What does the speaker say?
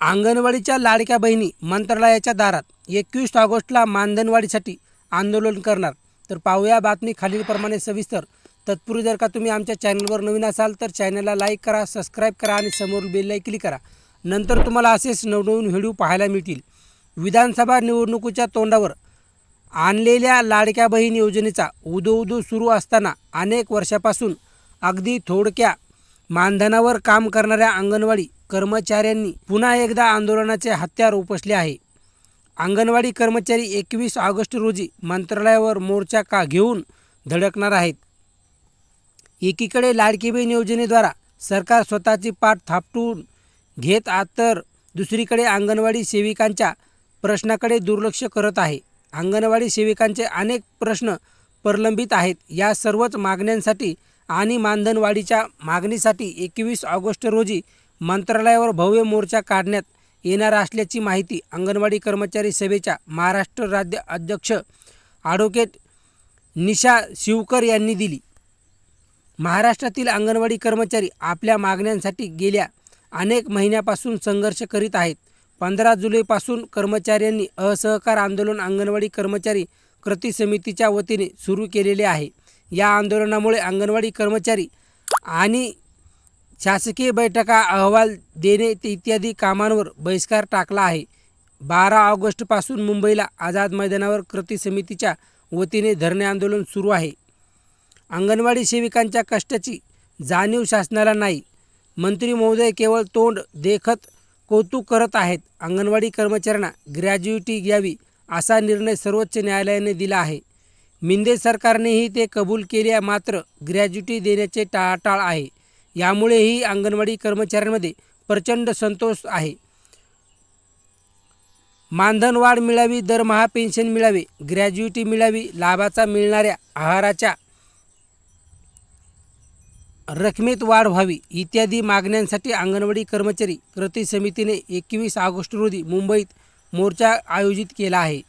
अंगणवाडीच्या लाडक्या बहिणी मंत्रालयाच्या दारात एकवीस ऑगस्टला मानधनवाढीसाठी आंदोलन करणार. तर पाहूया बातमी खालीलप्रमाणे सविस्तर. तत्पूर्वी जर का तुम्ही आमच्या चॅनलवर नवीन असाल तर चॅनलला लाईक करा सबस्क्राईब करा आणि समोर बेलला क्लिक करा. नंतर तुम्हाला असेच नवनवीन व्हिडिओ पाहायला मिळतील. विधानसभा निवडणुकीच्या तोंडावर आणलेल्या लाडक्या बहीण योजनेचा उदो उदो सुरू असताना अनेक वर्षापासून अगदी थोडक्या मानधनावर काम करणाऱ्या अंगणवाडी कर्मचाऱ्यांनी पुन्हा एकदा आंदोलनाचे हत्यार उपसले आहे. अंगणवाडी कर्मचारी एकवीस ऑगस्ट रोजी मंत्रालयावर मोर्चा का घेऊन धडकणार आहेत? एकीकडे लाडकी बहीण योजनेद्वारा सरकार स्वतःची पाठ थापटून घेत आ- तर दुसरीकडे अंगणवाडी सेविकांच्या प्रश्नाकडे दुर्लक्ष करत आहे. अंगणवाडी सेविकांचे अनेक प्रश्न प्रलंबित आहेत. या सर्वच मागण्यांसाठी आणि मानधनवाढीच्या मागणीसाठी एकवीस ऑगस्ट रोजी मंत्रालयावर भव्य मोर्चा काढण्यात येणार असल्याची माहिती अंगणवाडी कर्मचारी सभेच्या महाराष्ट्र राज्य अध्यक्ष ॲडव्होकेट निशा शिवकर यांनी दिली. महाराष्ट्रातील अंगणवाडी कर्मचारी आपल्या मागण्यांसाठी गेल्या अनेक महिन्यापासून संघर्ष करीत आहेत. पंधरा जुलैपासून कर्मचाऱ्यांनी असहकार आंदोलन अंगणवाडी कर्मचारी कृती समितीच्या वतीने सुरू केलेले आहे. या आंदोलनामुळे अंगणवाडी कर्मचारी आणि शासकीय बैठका अहवाल देणे ते इत्यादी कामांवर बहिष्कार टाकला आहे. बारा ऑगस्टपासून मुंबईला आझाद मैदानावर कृती समितीच्या वतीने धरणे आंदोलन सुरू आहे. अंगणवाडी सेविकांच्या कष्टाची जाणीव शासनाला नाही. मंत्री महोदय केवळ तोंड देखत कौतुक करत आहेत. अंगणवाडी कर्मचाऱ्यांना ग्रॅज्युटी घ्यावी असा निर्णय सर्वोच्च न्यायालयाने दिला आहे. मिंदे सरकारनेही ते कबूल केले मात्र ग्रॅज्युटी देण्याचे टाळाटाळ आहे. यामुळेही अंगणवाडी कर्मचाऱ्यांमध्ये प्रचंड संतोष आहे. मानधन वाढ मिळावी दरमहा पेन्शन मिळावे ग्रॅज्युटी मिळावी लाभाचा मिळणाऱ्या आहाराच्या रकमेत वाढ व्हावी इत्यादी मागण्यांसाठी अंगणवाडी कर्मचारी कृती समितीने एकवीस ऑगस्ट रोजी मुंबईत मोर्चा आयोजित केला आहे.